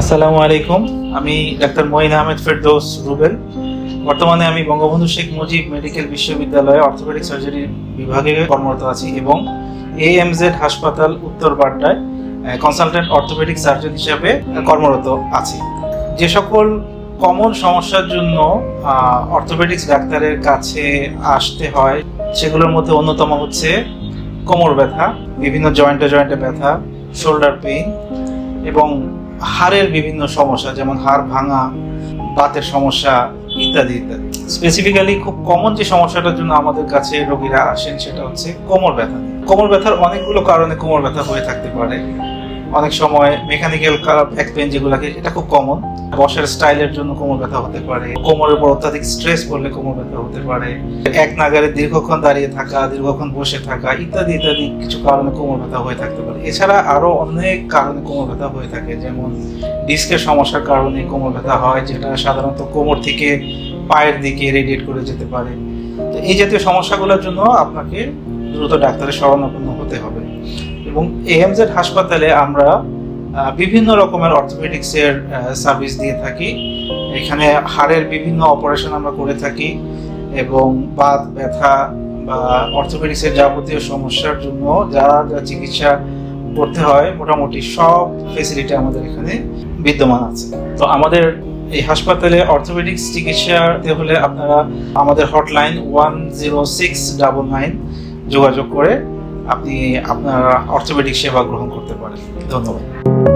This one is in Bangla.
আসসালামু আলাইকুম। আমি ডাক্তার মঈন আহমেদ ফেরদৌস রুবেল। বর্তমানে আমি বঙ্গবন্ধু শেখ মুজিব মেডিকেল বিশ্ববিদ্যালয়ে অর্থোপেডিক সার্জারি বিভাগে কর্মরত আছি এবং এএমজেড হাসপাতাল উত্তর বাড্ডায় কনসালটেন্ট অর্থোপেডিক সার্জন হিসাবে কর্মরত আছি। যে সকল কমন সমস্যার জন্য অর্থোপেডিক্স ডাক্তারের কাছে আসতে হয় সেগুলোর মধ্যে অন্যতম হচ্ছে কোমর ব্যথা, বিভিন্ন জয়েন্টে জয়েন্টে ব্যথা শোল্ডার পেইন এবং হাড়ের বিভিন্ন সমস্যা, যেমন হাড় ভাঙা বাতের সমস্যা ইত্যাদি ইত্যাদি। স্পেসিফিক্যালি খুব কমন যে সমস্যাটার জন্য আমাদের কাছে রোগীরা আসেন সেটা হচ্ছে কোমর ব্যথা কোমর ব্যথার অনেকগুলো কারণে কোমর ব্যথা হয়ে থাকতে পারে। অনেক সময় মেকানিক্যাল ব্যাক পেন যেগুলোকে, এটা খুব কমন বসার স্টাইলের জন্য কোমর ব্যথা হতে পারে, কোমরের উপর অত্যাধিক স্ট্রেস পড়লে কোমর ব্যথা হতে পারে, এক নাগারে দীর্ঘক্ষণ দাঁড়িয়ে থাকা, দীর্ঘক্ষণ বসে থাকা ইত্যাদি ইত্যাদি কিছু কারণে কোমর ব্যথা হয়ে থাকতে পারে। এছাড়া আরও অনেক কারণে কোমর ব্যথা হয়ে থাকে, যেমন ডিস্কের সমস্যার কারণে কোমর ব্যথা হয়, যেটা সাধারণত কোমর থেকে পায়ের দিকে রেডিয়েট করে যেতে পারে। তো এই জাতীয় সমস্যাগুলোর জন্য আপনাকে দ্রুত ডাক্তারের শরণাপন্ন হতে হবে। এবং এএমজেড হাসপাতালে আমরা বিভিন্ন রকমের অর্থোপেডিক্সের সার্ভিস দিয়ে থাকি। এখানে হাড়ের বিভিন্ন অপারেশন আমরা করে থাকি এবং বাত, ব্যথা বা অর্থোপেডিক্সের যাবতীয় সমস্যার জন্য যারা যা চিকিৎসা করতে হয়, মোটামুটি সব ফেসিলিটি আমাদের এখানে বিদ্যমান আছে। তো আমাদের এই হাসপাতালে অর্থোপেডিক্স চিকিৎসাতে হলে আপনারা আমাদের hotline one zero six double nine যোগাযোগ করে আপনি আপনার অর্থোপেডিক সেবা গ্রহণ করতে পারেন। ধন্যবাদ।